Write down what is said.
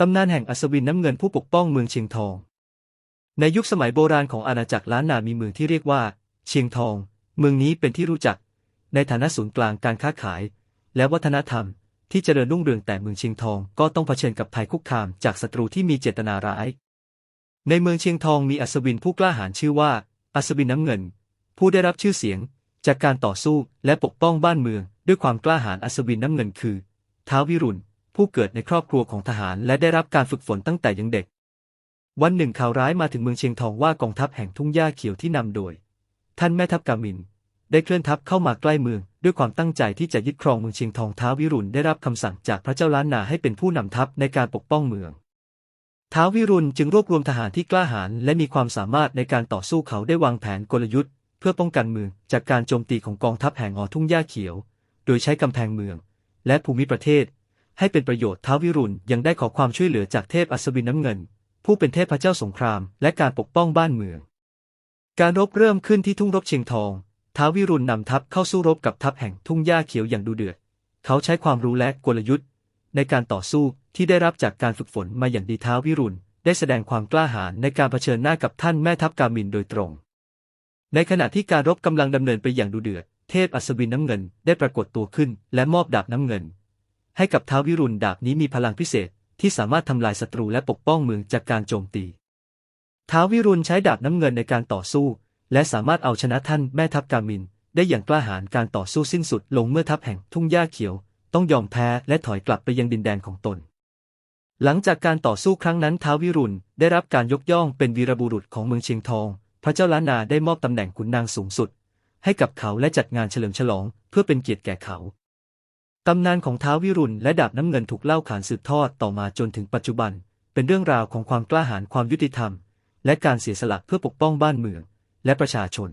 ตำนานแห่งอัศวินน้ำเงินผู้ปกป้องเมืองเชียงทอง ในยุคสมัยโบราณของอาณาจักรล้านนามีเมืองที่เรียกว่า เชียงทอง เมืองนี้เป็นที่รู้จัก ในฐานะศูนย์กลางการค้าขาย และวัฒนธรรม ที่เจริญรุ่งเรืองแต่เมืองเชียงทองก็ต้องเผชิญกับภัยคุกคามจากศัตรูที่มีเจตนาร้าย ในเมืองเชียงทองมีอัศวินผู้กล้าหาญชื่อว่า อัศวินน้ำเงิน ผู้ได้รับชื่อเสียง จากการต่อสู้และปกป้องบ้านเมือง ด้วยความกล้าหาญอัศวินน้ำเงินคือท้าววิรุณ ผู้เกิดในครอบครัวของทหารและได้รับการฝึกฝนตั้งแต่ยังเด็ก วันหนึ่งข่าวร้ายมาถึงเมืองเชียงทองว่ากองทัพแห่งทุ่งหญ้าเขียวที่นำโดย ท่านแม่ทัพกามิน ได้เคลื่อนทัพเข้ามาใกล้เมือง ด้วยความตั้งใจที่จะยึดครองเมืองเชียงทองท้าววิรุณได้รับคำสั่งจากพระเจ้าล้านนาให้เป็นผู้นำทัพในการปกป้องเมืองท้าววิรุณจึงรวบรวมทหารที่กล้าหาญและมีความสามารถในการต่อสู้เขาได้วางแผนกลยุทธ์ เพื่อป้องกันเมืองจากการโจมตีของกองทัพแห่งออทุ่งหญ้าเขียว โดยใช้กำแพงเมือง และภูมิประเทศ ให้เป็นประโยชน์ท้าววิรุณยังได้ขอความช่วยเหลือจากเทพอัศวินน้ำเงิน ผู้เป็นเทพพระเจ้าสงคราม และการปกป้องบ้านเมือง การรบเริ่มขึ้นที่ทุ่งรบเชียงทองท้าววิรุณนำทัพเข้าสู้รบกับทัพแห่งทุ่งหญ้าเขียวอย่างดุเดือด เขาใช้ความรู้และกลยุทธ์ ในการต่อสู้ที่ได้รับจากการฝึกฝนมาอย่างดีท้าววิรุณได้แสดงความกล้าหาญในการเผชิญหน้ากับท่านแม่ทัพกามินโดยตรง ในขณะที่การรบกำลังดำเนินไปอย่างดุเดือด เทพอัศวินน้ำเงินได้ปรากฏตัวขึ้นและมอบดาบน้ำเงิน ให้กับท้าววิรุณดาบนี้มีพลังพิเศษที่สามารถทำลายศัตรูและปกป้องเมืองจากการโจมตี ท้าววิรุณใช้ดาบน้ำเงินในการต่อสู้ และสามารถเอาชนะท่านแม่ทัพกามิน ได้อย่างกล้าหาญการต่อสู้สิ้นสุดลงเมื่อทัพแห่งทุ่งหญ้าเขียว ต้องยอมแพ้และถอยกลับไปยังดินแดนของตน หลังจากการต่อสู้ครั้งนั้นท้าววิรุณได้รับการยกย่องเป็นวีรบุรุษของเมืองเชียงทอง พระเจ้าล้านนาได้มอบตำแหน่งขุนนางสูงสุด ให้กับเขาและจัดงานเฉลิมฉลอง เพื่อเป็นเกียรติแก่เขา ตำนานของท้าววิรุณและดาบน้ำเงินถูกเล่าขานสืบทอดต่อมาจนถึงปัจจุบัน เป็นเรื่องราวของความกล้าหาญความยุติธรรม และการเสียสละเพื่อปกป้องบ้านเมือง และประชาชน